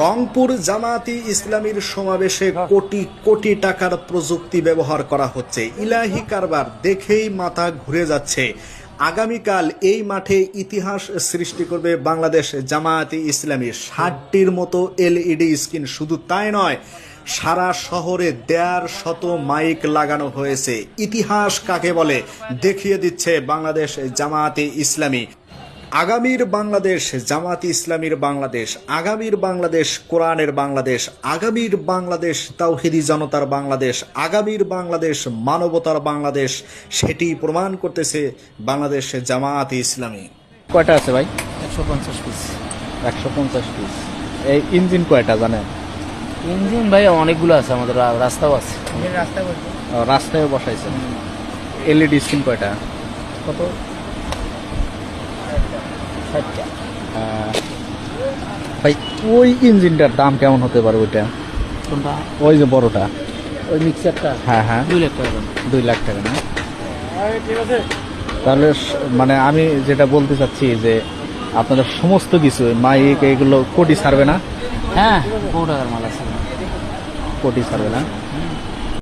রংপুর জামাতি ইসলামীর সমাবেশে কোটি কোটি টাকার প্রযুক্তি ব্যবহার করা হচ্ছে। ইলাহি কারবার দেখেই মাথা ঘুরে যাচ্ছে। আগামীকাল এই মাঠে ইতিহাস সৃষ্টি করবে বাংলাদেশ জামায়াতি ইসলামী ষাটটির মতো এলইডি স্ক্রিন শুধু তাই নয় সারা শহরে দেড় শত মাইক লাগানো হয়েছে। ইতিহাস কাকে বলে দেখিয়ে দিচ্ছে বাংলাদেশ জামায়াতি ইসলামী। আগামীর বাংলাদেশ জামাত ইসলামীর বাংলাদেশ আগামীর বাংলাদেশ কোরআনের বাংলাদেশ আগামীর বাংলাদেশ তাওহিদি জনতার বাংলাদেশ আগামীর বাংলাদেশ মানবতার বাংলাদেশ সেটি প্রমাণ করতেছে বাংলাদেশ জামাত ইসলামী। কয়টা আছে ভাই? একশো পঞ্চাশ পিস একশো পঞ্চাশ পিস এই ইঞ্জিন কয়টা জানেন? ইঞ্জিন ভাই অনেকগুলো আছে আমাদের রাস্তাও আছে। রাস্তা ও, রাস্তায় বসাইছেন। এলইডি স্ক্রিন কয়টা? কত? ষাটটা ভাই ওই ইঞ্জিনটার দাম কেমন হতে পারে ওইটা? কোনটা? ওই যে বড়টা। ওই মিক্সারটা? হ্যাঁ হ্যাঁ। দুই লাখ টাকা দুই লাখ টাকা না? তাহলে মানে আমি যেটা বলতে চাচ্ছি যে আপনাদের সমস্ত কিছু মাইক এগুলো কোটি ছাড়বে না? হ্যাঁ কোটি ছাড়বে না?